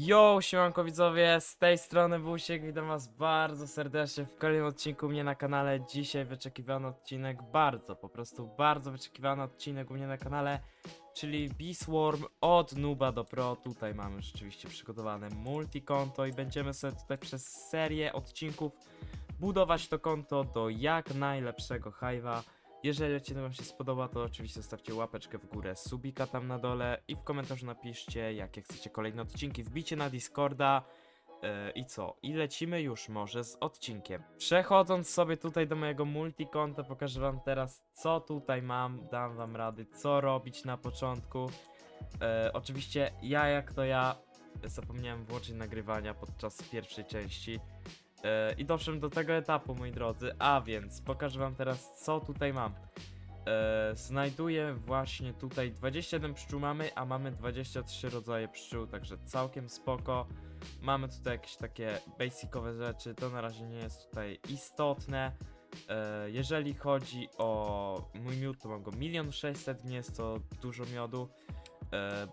Yo, siemanko widzowie, z tej strony Busiek, witam was bardzo serdecznie w kolejnym odcinku mnie na kanale. Dzisiaj wyczekiwany odcinek, bardzo, po prostu bardzo wyczekiwany odcinek u mnie na kanale, czyli Beastworm od Nuba do Pro. Tutaj mamy rzeczywiście przygotowane multikonto i będziemy sobie tutaj przez serię odcinków budować to konto do jak najlepszego hive'a. Jeżeli odcinek wam się spodoba, to oczywiście zostawcie łapeczkę w górę, subika tam na dole i w komentarzu napiszcie, jakie chcecie kolejne odcinki. Wbicie na Discorda e, i co? I lecimy już może z odcinkiem. Przechodząc sobie tutaj do mojego multikonta, pokażę wam teraz, co tutaj mam, dam wam rady, co robić na początku. E, oczywiście ja jak to ja zapomniałem włączyć nagrywania podczas pierwszej części. E, I doszedłem do tego etapu, moi drodzy, a więc pokażę wam teraz, co tutaj mam. E, znajduję właśnie tutaj 27 pszczół mamy, a mamy 23 rodzaje pszczół, także całkiem spoko. Mamy tutaj jakieś takie basicowe rzeczy, to na razie nie jest tutaj istotne. E, jeżeli chodzi o mój miód, to mam go 1 600 nie jest to dużo miodu,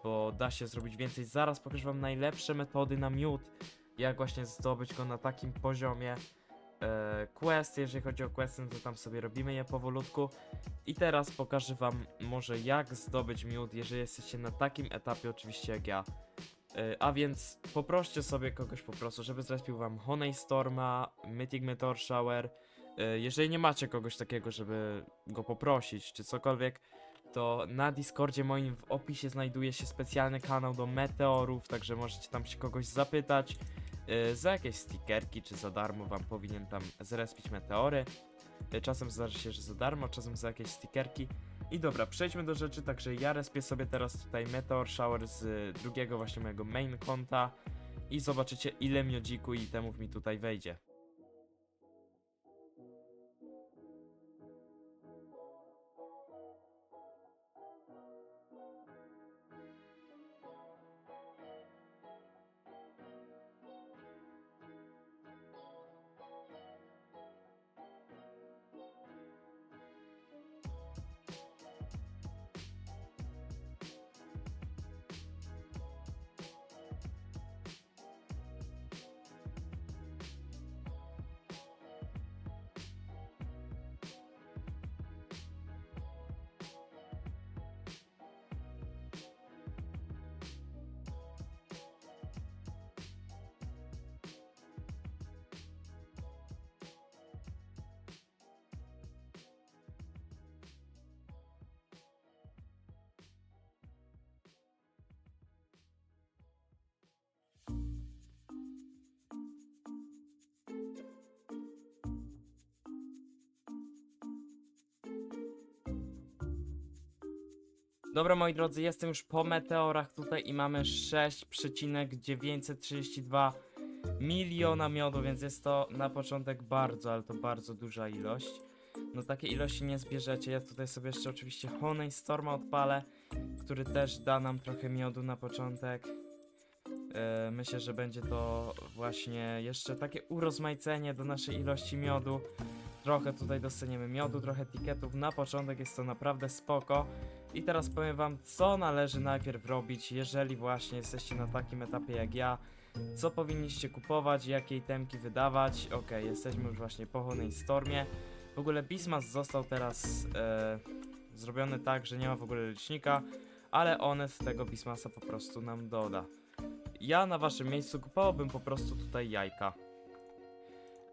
bo da się zrobić więcej. Zaraz pokażę wam najlepsze metody na miód jak właśnie zdobyć go na takim poziomie. E, quest, jeżeli chodzi o questy, no to tam sobie robimy je powolutku. I teraz pokażę wam może jak zdobyć miód, jeżeli jesteście na takim etapie oczywiście jak ja. E, a więc poproście sobie kogoś po prostu, żeby zrespił wam Honey Storma, Mythic Meteor Shower. E, jeżeli nie macie kogoś takiego, żeby go poprosić, czy cokolwiek, to na Discordzie moim w opisie znajduje się specjalny kanał do meteorów, także możecie tam się kogoś zapytać. Yy, za jakieś stickerki, czy za darmo wam powinien tam zrespić meteory. Yy, czasem zdarzy się, że za darmo, czasem za jakieś stickerki. I dobra, przejdźmy do rzeczy, także ja respię sobie teraz tutaj Meteor Shower z drugiego właśnie mojego main konta i zobaczycie ile miodziku i temów mi tutaj wejdzie. Dobra moi drodzy, jestem już po meteorach tutaj i mamy 6,932 miliona miodu, więc jest to na początek bardzo, ale to bardzo duża ilość. No takie ilości nie zbierzecie, ja tutaj sobie jeszcze oczywiście Honey Storma odpalę, który też da nam trochę miodu na początek. E, myślę, że będzie to właśnie jeszcze takie urozmaicenie do naszej ilości miodu. Trochę tutaj dostaniemy miodu, trochę etykietów. Na początek jest to naprawdę spoko. I teraz powiem wam, co należy najpierw robić, jeżeli właśnie jesteście na takim etapie jak ja. Co powinniście kupować, jakie itemki wydawać. Ok, jesteśmy już właśnie po Honey Stormie. W ogóle Bismas został teraz e, zrobiony tak, że nie ma w ogóle licznika, ale one z tego Bismasa po prostu nam doda. Ja na waszym miejscu kupowałbym po prostu tutaj jajka.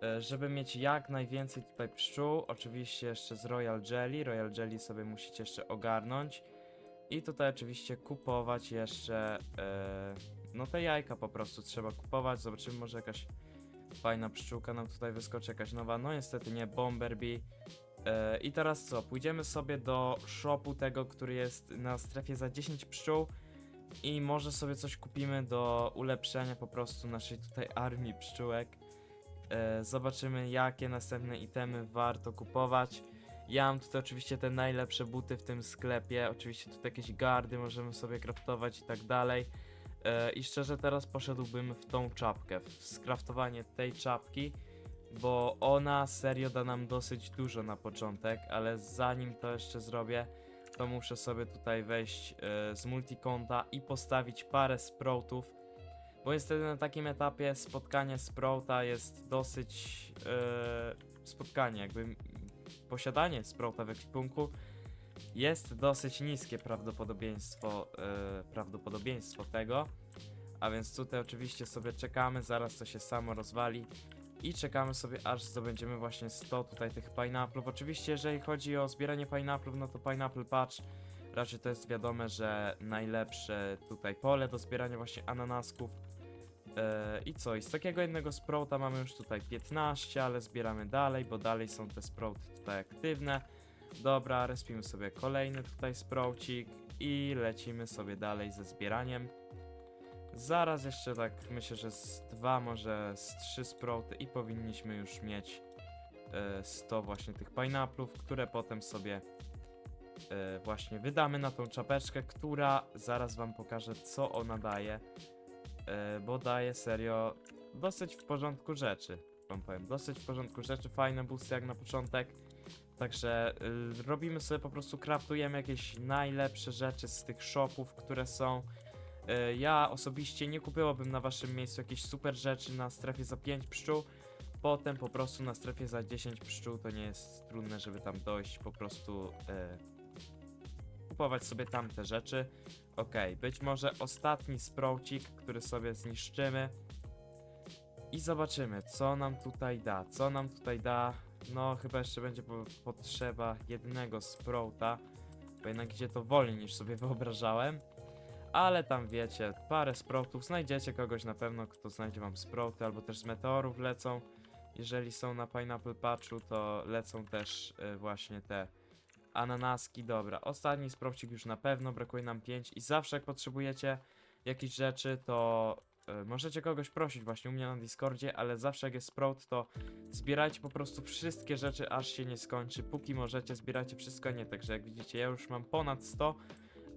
E, Żeby mieć jak najwięcej tutaj pszczół, oczywiście jeszcze z Royal Jelly. Royal Jelly sobie musicie jeszcze ogarnąć. I tutaj oczywiście kupować jeszcze, e, no te jajka po prostu trzeba kupować. Zobaczymy, może jakaś fajna pszczółka nam tutaj wyskoczy, jakaś nowa. No niestety nie, Bomberbee. I teraz co, pójdziemy sobie do shopu tego, który jest na strefie za 10 pszczół. I może sobie coś kupimy do ulepszenia po prostu naszej tutaj armii pszczółek. E, zobaczymy jakie następne itemy warto kupować. Ja mam tutaj oczywiście te najlepsze buty w tym sklepie, oczywiście tutaj jakieś gardy możemy sobie craftować i tak dalej. E, I szczerze teraz poszedłbym w tą czapkę, w skraftowanie tej czapki, bo ona serio da nam dosyć dużo na początek, ale zanim to jeszcze zrobię, to muszę sobie tutaj wejść e, z multikonta i postawić parę sproutów Bo niestety na takim etapie spotkanie Sprouta jest dosyć e, spotkanie, jakby posiadanie Sprouta w ekwipunku jest dosyć niskie prawdopodobieństwo, e, prawdopodobieństwo tego. A więc tutaj oczywiście sobie czekamy, zaraz to się samo rozwali i czekamy sobie aż zdobędziemy właśnie 100 tutaj tych pineapple'ów. Oczywiście jeżeli chodzi o zbieranie pineapple'ów, no to pineapple patch raczej to jest wiadome, że najlepsze tutaj pole do zbierania właśnie ananasków. E, I co? I z takiego jednego sprouta mamy już tutaj 15, ale zbieramy dalej, bo dalej są te sprouty tutaj aktywne. Dobra, respimy sobie kolejny tutaj sproucik i lecimy sobie dalej ze zbieraniem. Zaraz jeszcze tak myślę, że z dwa, może z trzy sprouty i powinniśmy już mieć e, 100 właśnie tych pineapple'ów, które potem sobie e, właśnie wydamy na tą czapeczkę, która zaraz wam pokażę co ona daje, e, bo daje serio dosyć w porządku rzeczy, wam powiem, dosyć w porządku rzeczy, fajne boosty jak na początek, także y, robimy sobie po prostu, craftujemy jakieś najlepsze rzeczy z tych shopów, które są, E, Ja osobiście nie kupiłabym na waszym miejscu jakichś super rzeczy na strefie za 5 pszczół. Potem po prostu na strefie za 10 pszczół to nie jest trudne, żeby tam dojść, po prostu e, kupować sobie tamte rzeczy. Ok, być może ostatni sproucik, który sobie zniszczymy. I zobaczymy, co nam tutaj da. Co nam tutaj da? No, chyba jeszcze będzie po potrzeba jednego sprouta. Bo jednak idzie to wolniej niż sobie wyobrażałem. Ale tam wiecie, parę sproutów, znajdziecie kogoś na pewno, kto znajdzie wam sprouty, albo też z meteorów lecą. Jeżeli są na Pineapple Patchu, to lecą też y, właśnie te ananaski. Dobra, ostatni sproucik już na pewno, brakuje nam 5 i zawsze jak potrzebujecie jakichś rzeczy, to y, możecie kogoś prosić właśnie u mnie na Discordzie, ale zawsze jak jest sprout, to zbierajcie po prostu wszystkie rzeczy, aż się nie skończy. Póki możecie, zbierajcie wszystko, nie, także jak widzicie, ja już mam ponad 100,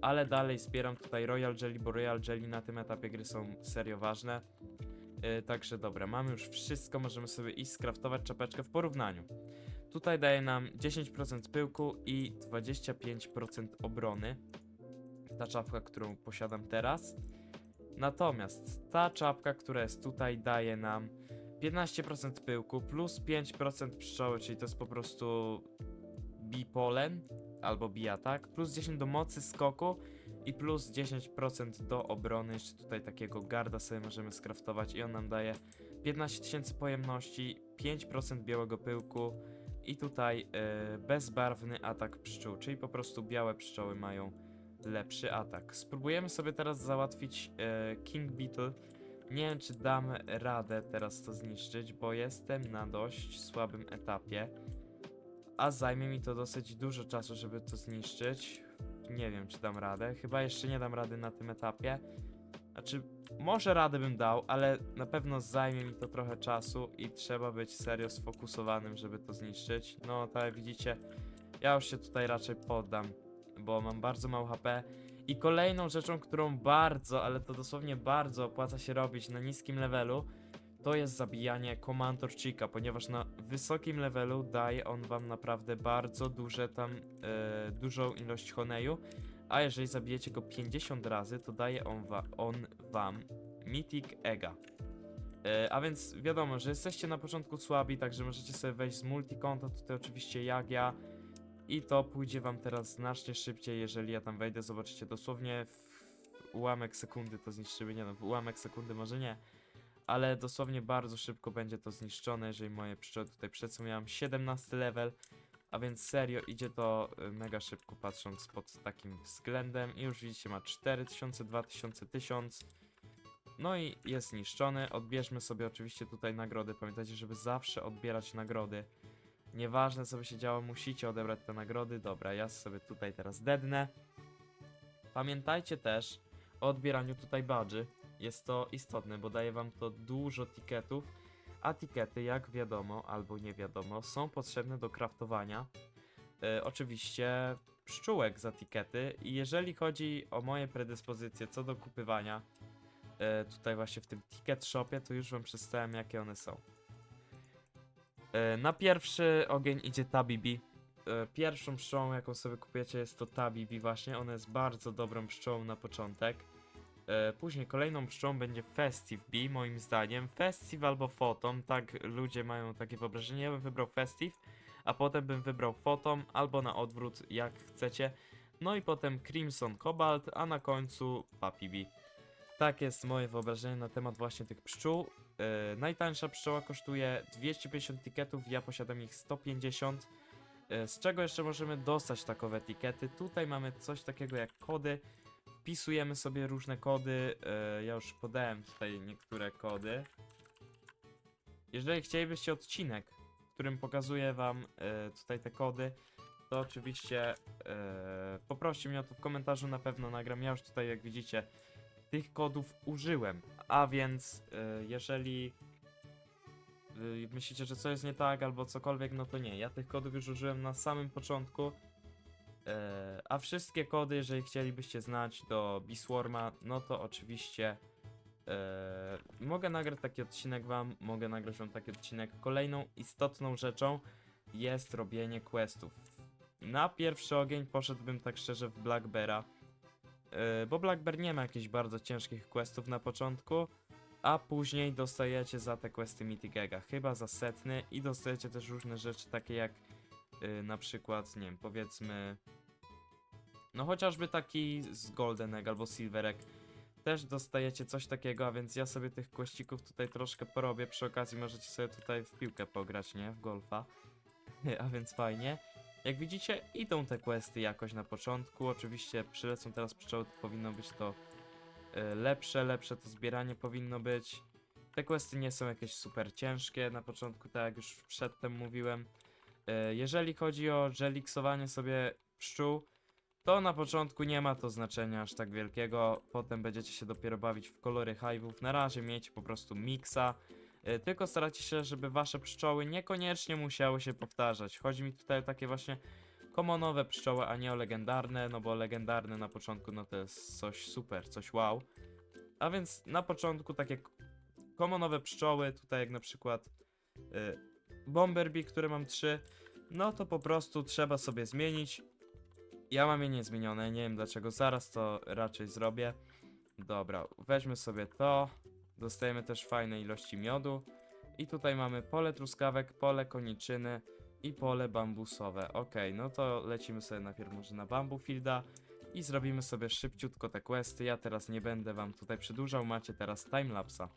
ale dalej zbieram tutaj Royal Jelly, bo Royal Jelly na tym etapie gry są serio ważne. Yy, także dobra, mamy już wszystko, możemy sobie iść skraftować czapeczkę w porównaniu. Tutaj daje nam 10% pyłku i 25% obrony. Ta czapka, którą posiadam teraz. Natomiast ta czapka, która jest tutaj, daje nam 15% pyłku plus 5% pszczoły, czyli to jest po prostu bipolen albo biatak, plus 10 do mocy skoku i plus 10% do obrony. Jeszcze tutaj takiego garda sobie możemy skraftować i on nam daje 15 tysięcy pojemności, 5% białego pyłku i tutaj e, bezbarwny atak pszczół, czyli po prostu białe pszczoły mają lepszy atak. Spróbujemy sobie teraz załatwić e, King Beetle. Nie wiem, czy dam radę teraz to zniszczyć, bo jestem na dość słabym etapie. A zajmie mi to dosyć dużo czasu, żeby to zniszczyć. Nie wiem, czy dam radę. Chyba jeszcze nie dam rady na tym etapie. Znaczy, może radę bym dał, ale na pewno zajmie mi to trochę czasu i trzeba być serio sfokusowanym, żeby to zniszczyć. No, tak jak widzicie, ja już się tutaj raczej poddam, bo mam bardzo mało HP. I kolejną rzeczą, którą bardzo, ale to dosłownie bardzo opłaca się robić na niskim levelu, to jest zabijanie Komandor Chica, ponieważ na wysokim levelu daje on wam naprawdę bardzo duże tam, e, dużą ilość honeju, a jeżeli zabijecie go 50 razy, to daje on, wa on wam Mythic Ega. E, a więc wiadomo, że jesteście na początku słabi, także możecie sobie wejść z multikonta, tutaj oczywiście jak ja, i to pójdzie wam teraz znacznie szybciej, jeżeli ja tam wejdę, zobaczycie dosłownie w ułamek sekundy to zniszczymy, nie no, w ułamek sekundy może nie, ale dosłownie bardzo szybko będzie to zniszczone, jeżeli moje pszczoły tutaj przed miałem 17 level, a więc serio idzie to y, mega szybko patrząc pod takim względem i już widzicie ma 4000, 2000, 1000 no i jest zniszczony, odbierzmy sobie oczywiście tutaj nagrody, pamiętajcie, żeby zawsze odbierać nagrody Nieważne co by się działo, musicie odebrać te nagrody. Dobra, ja sobie tutaj teraz dednę. Pamiętajcie też o odbieraniu tutaj badży. Jest to istotne, bo daje wam to dużo tiketów, a tikety, jak wiadomo albo nie wiadomo, są potrzebne do craftowania. E, oczywiście pszczółek za tikety i jeżeli chodzi o moje predyspozycje co do kupywania, e, tutaj właśnie w tym ticket shopie, to już wam przedstawiam jakie one są. E, Na pierwszy ogień idzie Tabibi. E, Pierwszą pszczołą, jaką sobie kupujecie, jest to Tabibi właśnie. Ona jest bardzo dobrą pszczołą na początek. E, później kolejną pszczołą będzie Festive Bee, moim zdaniem. Festive albo Photon, tak ludzie mają takie wyobrażenie. Ja bym wybrał Festive, a potem bym wybrał Photon, albo na odwrót, jak chcecie. No i potem Crimson Cobalt, a na końcu Puppy Bee. Tak jest moje wyobrażenie na temat właśnie tych pszczół. E, najtańsza pszczoła kosztuje 250 etykietów, ja posiadam ich 150. E, z czego jeszcze możemy dostać takowe etykiety? Tutaj mamy coś takiego jak kody. Wpisujemy sobie różne kody. E, ja już podałem tutaj niektóre kody. Jeżeli chcielibyście odcinek, w którym pokazuję wam e, tutaj te kody, to oczywiście e, poproście mnie o to w komentarzu, na pewno nagram. Ja już tutaj, jak widzicie, tych kodów użyłem. A więc, e, jeżeli myślicie, że coś jest nie tak albo cokolwiek, no to nie. Ja tych kodów już użyłem na samym początku. E, a wszystkie kody, jeżeli chcielibyście znać do Biswarma, no to oczywiście e, mogę nagrać taki odcinek wam, mogę nagrać wam taki odcinek. Kolejną istotną rzeczą jest robienie questów. Na pierwszy ogień poszedłbym tak szczerze w Blackbera, e, bo Blackbear nie ma jakichś bardzo ciężkich questów na początku, a później dostajecie za te questy Mitigega, chyba za setny i dostajecie też różne rzeczy takie jak y, na przykład, nie wiem, powiedzmy no chociażby taki z Golden Egg albo Silver Egg też dostajecie coś takiego, a więc ja sobie tych questików tutaj troszkę porobię, przy okazji możecie sobie tutaj w piłkę pograć, nie? W golfa, a więc fajnie. Jak widzicie, idą te questy jakoś na początku, oczywiście przylecą teraz pszczoły, to powinno być to y, lepsze, lepsze to zbieranie powinno być. Te questy nie są jakieś super ciężkie na początku, tak jak już przedtem mówiłem. E, Jeżeli chodzi o żeliksowanie sobie pszczół, to na początku nie ma to znaczenia aż tak wielkiego, potem będziecie się dopiero bawić w kolory hive'ów. Na razie miejcie po prostu miksa, e, tylko starajcie się, żeby wasze pszczoły niekoniecznie musiały się powtarzać. Chodzi mi tutaj o takie właśnie komonowe pszczoły, a nie o legendarne, no bo legendarne na początku no to jest coś super, coś wow. A więc na początku takie komonowe pszczoły, tutaj jak na przykład y, Bomberbee, które mam trzy, no to po prostu trzeba sobie zmienić. Ja mam je niezmienione, nie wiem dlaczego, zaraz to raczej zrobię. Dobra, weźmy sobie to. Dostajemy też fajne ilości miodu. I tutaj mamy pole truskawek, pole koniczyny i pole bambusowe. Ok, no to lecimy sobie najpierw może na Bambufielda i zrobimy sobie szybciutko te questy. Ja teraz nie będę wam tutaj przedłużał, macie teraz timelapsa.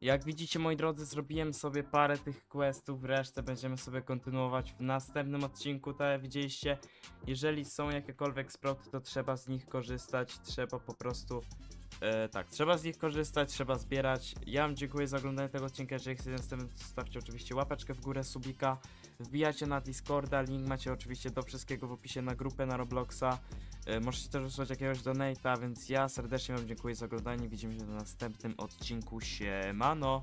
Jak widzicie, moi drodzy, zrobiłem sobie parę tych questów, resztę będziemy sobie kontynuować w następnym odcinku, tak jak widzieliście. Jeżeli są jakiekolwiek sprouty, to trzeba z nich korzystać, trzeba po prostu... E, tak, trzeba z nich korzystać, trzeba zbierać. Ja wam dziękuję za oglądanie tego odcinka, jeżeli chcecie następny, zostawcie oczywiście łapeczkę w górę, subika. Wbijacie na Discorda, link macie oczywiście do wszystkiego w opisie na grupę na Robloxa. E, możecie też wysłać jakiegoś donate'a, więc ja serdecznie wam dziękuję za oglądanie, widzimy się na następnym odcinku, siemano!